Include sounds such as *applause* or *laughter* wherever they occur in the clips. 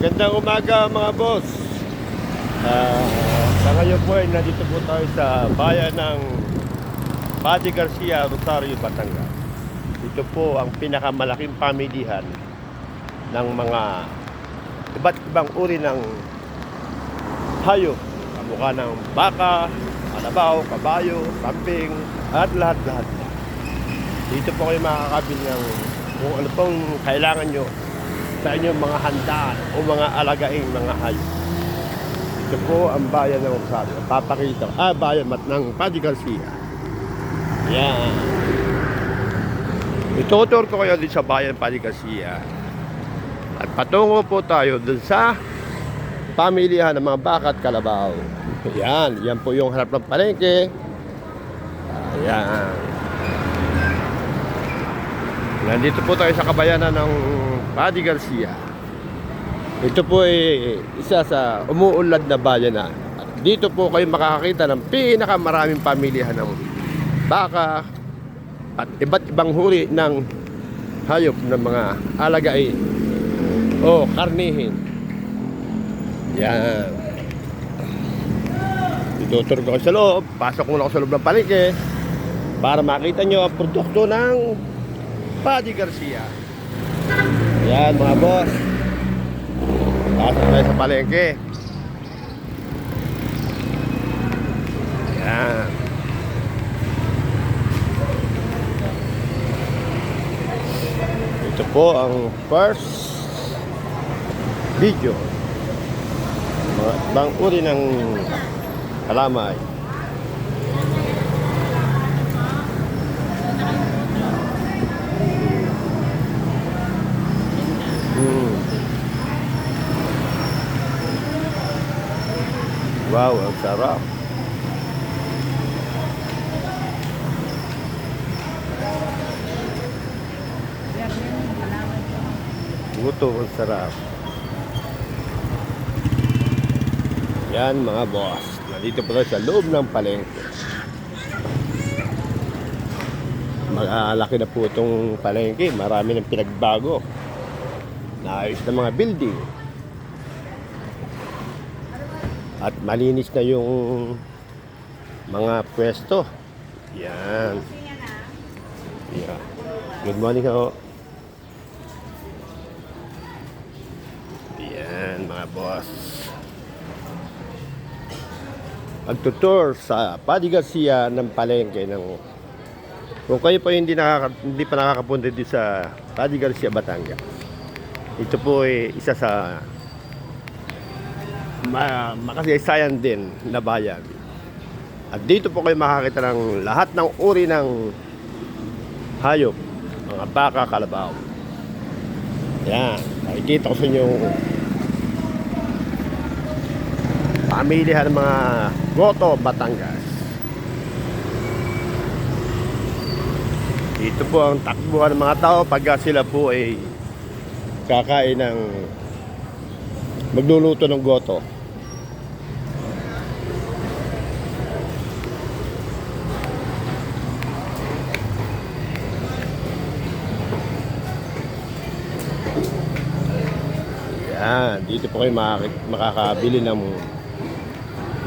Magandang umaga mga boss. Ah, sa ngayon po ay nandito po tayo sa bayan ng Padre Garcia, Rosario, Batangas. Ito po ang pinakamalaking pamilihan ng mga iba't ibang uri ng hayop. Kamukha ng baka, kalabaw, kabayo, kambing, at lahat-lahat. Dito po kayo makakabili ng kung ano pong kailangan nyo sa inyong mga handaan o mga alagaing mga hayop. Ito po ang bayan ng Rosario. Papakita. Ah, bayan mat ng Padre Garcia. Yan. Itutur ko kayo din sa bayan Padre Garcia. At patungo po tayo dun sa pamilihan ng mga baka at kalabaw. Yan. Yan po yung harap ng palengke. Ayan. Nandito po tayo sa kabayanan ng Padre Garcia. Ito po ay isa sa umuunlad na bayan na. At dito po kayo makakakita ng pinakamaraming pamilihan ng baka at iba't ibang huri ng hayop ng mga alagain o karnihin. Yan. Itutur ko sa loob. Pasok muna ako sa loob ng palengke para makita nyo ang produkto ng Padre Garcia. Yan mga boss. Pasok tayo sa palengke. Yan. Ito po ang first video. Mga ibang uri ng kalamay. Wow, ang sarap. Guto, ang sarap. Yan mga boss. Nandito tayo sa loob ng palengke. Mag-alaki na po itong palengke. Marami ng pinagbago. Naayos na mga building. At malinis na yung mga pwesto. Yan. Yeah. Good morning ho. Yan mga boss. Pagtutur sa Padre Garcia ng palengke ng kung kayo pa hindi, nakaka, hindi pa nakakapunta dito sa Padre Garcia, Batangas. Ito po ay isa sa ma makasaysayan din na bayan. At dito po kayo makakita ng lahat ng uri ng hayop, mga baka, kalabaw. Yan, nakikita ko sa inyo pamilihan ng mga Goto, Batangas. Dito po ang takbuhan ng mga tao pagka sila po ay kakain ng magluluto ng goto. Dito po kayo makak- makakabili ng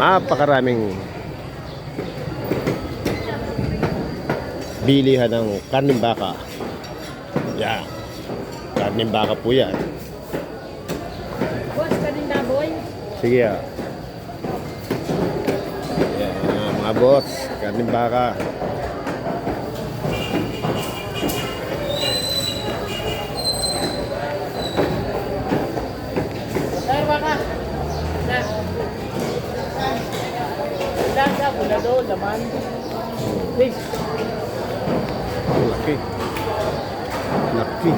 napakaraming bilihan ng karning baka. Yan. Karning baka po yan. Boss, kaning baboy. Sige ah. Yan, mga boss. Karning baka. Sir, baka. Sir. Doon, laman. Please. Laki. Laki.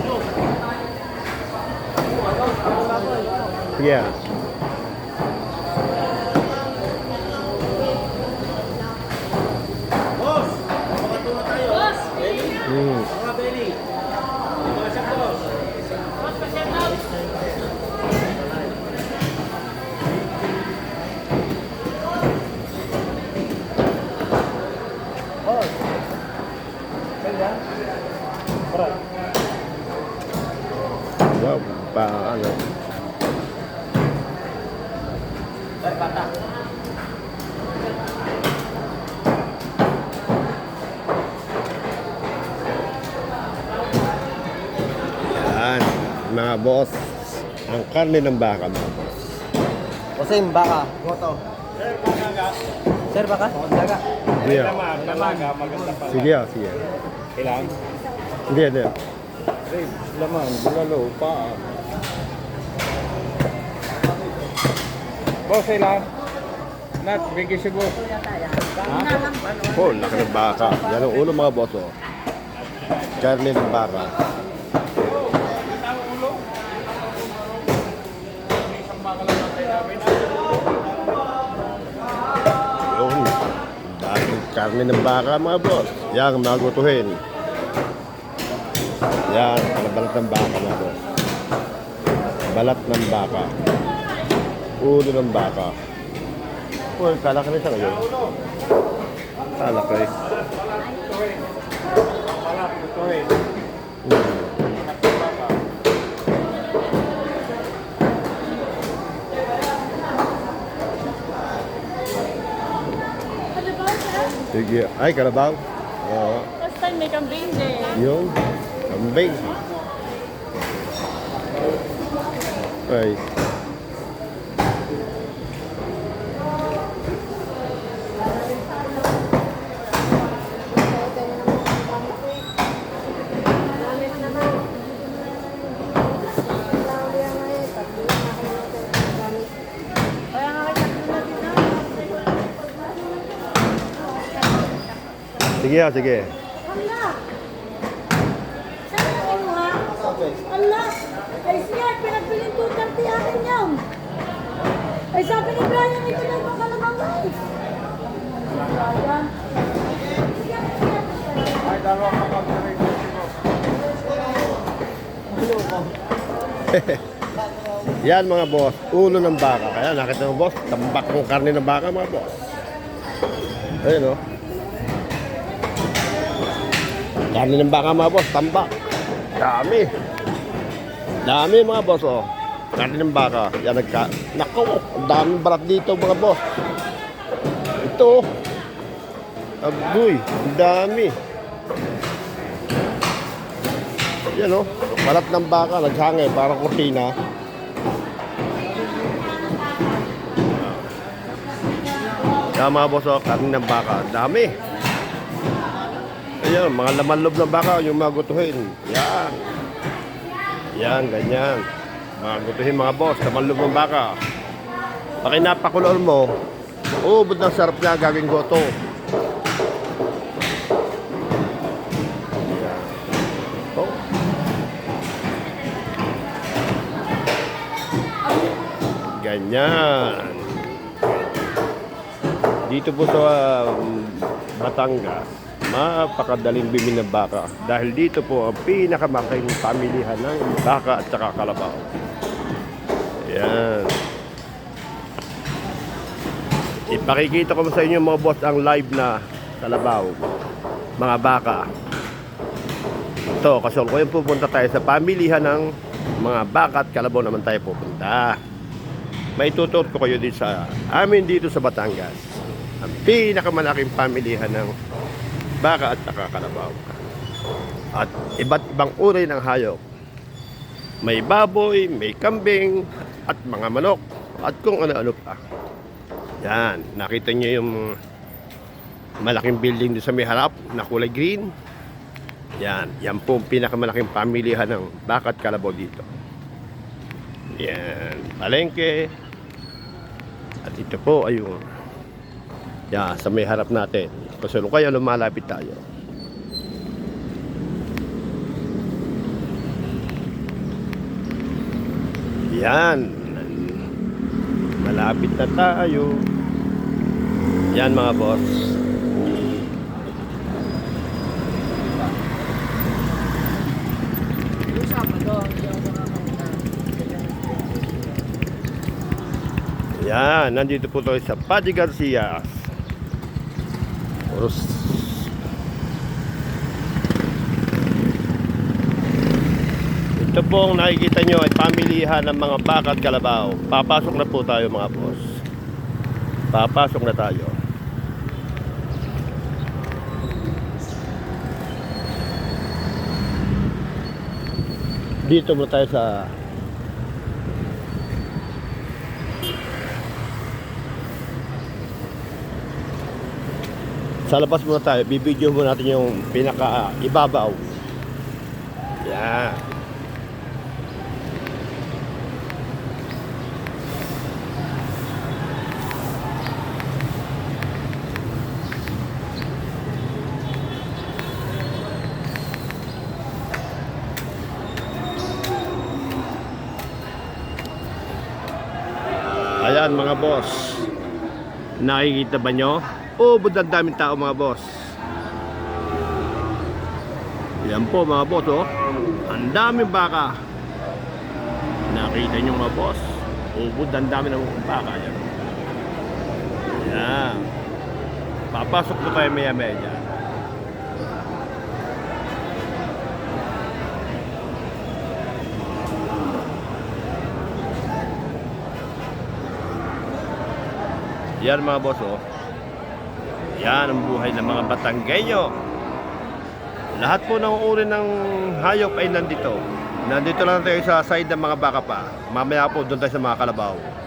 Yeah. Boss! Mm. Boss, Berbata. Yan, mga boss. Ang karne ng baka, mga boss. Kasi yung baka, goto. Sir, baka nga. Sir, baka? Daga. Sige. Ah. Damaga. Sige, ah, sige. Kailangan? Hindi, hindi. Babe, laman, bulalo, paa. Boss, kailangan? Nat, bigay si boss. Oh, laki ng baka. Yan ang ulo mga boss, oh. Karne ng baka. Yun. Dahil karne ng baka mga boss. Yan, magutuhin. Yan, balat ng baka mga boss. Balat ng baka. Ulo ng baka. Uy, kalaki na siya ngayon. Kalaki. Hmm. Sige. Ay, kalabaw. Oo. First time may kambing din. Yun. Kambing. Ay. Sige, ah, sige. Allah! Saan na kayo ha? Allah! Ay siya, pinagpiling 230 akin yun. Ay sabi ni Brian, ito na yung kalabang guys. *laughs* Brian. Ay, dalawa ka mag-rate si boss. Yan mga boss, ulo ng baka. Kaya nakita mo boss, tambak ng karne ng baka mga boss. Ayun o. Karne ng baka mga boss, tambak. Dami. Dami mga boss oh. Karne ng baka. Yan nagka... Nako, ang daming barat dito mga boss. Ito. oh. Agoy, ang dami. Yan o, balat ng baka, naghangay, parang kurtina. Kaya mga boss, oh, karne ng baka, dami. Ayan, mga laman loob ng baka, yung mga gutuhin. Yan. Yan, ganyan. Mga gutuhin mga boss, laman loob ng baka. Pag napakulor mo, uubod ng sarap niya gagawing goto. Yan. Ganyan. Dito po sa um, Batangas, mapakadaling bimili ng baka dahil dito po ang pinakamalaking pamilihan ng baka at saka kalabaw. Ayan. Ipakikita ko sa inyo mga boss ang live na kalabaw, mga baka. Ito, kasi ko yung pupunta tayo sa pamilihan ng mga baka at kalabaw naman tayo pupunta. May tutur ko kayo dito sa amin dito sa Batangas. Ang pinakamalaking pamilihan ng baka at saka kalabaw. At iba't ibang uri ng hayop. May baboy, may kambing, at mga manok, at kung ano-ano pa. Yan, nakita niyo yung malaking building doon sa may harap na kulay green. Yan, yan po ang pinakamalaking pamilihan ng baka at kalabaw dito. Yan, palengke. At ito po ay yung yan, sa may harap natin. Nung kaya lumalapit tayo. Yan. Malapit na tayo. Yan mga boss. Yan, nandito po tayo sa Paddy Garcia. Oros. Ito pong nakikita nyo ay pamilihan ng mga baka at kalabaw. Papasok na po tayo mga boss. Papasok na tayo. Dito muna tayo sa Sa labas muna tayo, bibidyo muna natin yung pinaka ibabaw. Yan. Ayan mga boss. Nakikita ba nyo? Oh, budang daming tao mga boss. Yan po mga boss oh. Ang daming baka. Nakita nyo mga boss. Ubod ang dami ng baka yan. Yan. Papasok po tayo maya maya. Yan mga boss oh. Yan ang buhay ng mga Batanggenyo. Lahat po ng uri ng hayop ay nandito. Nandito lang tayo sa side ng mga baka pa. Mamaya po doon tayo sa mga kalabaw.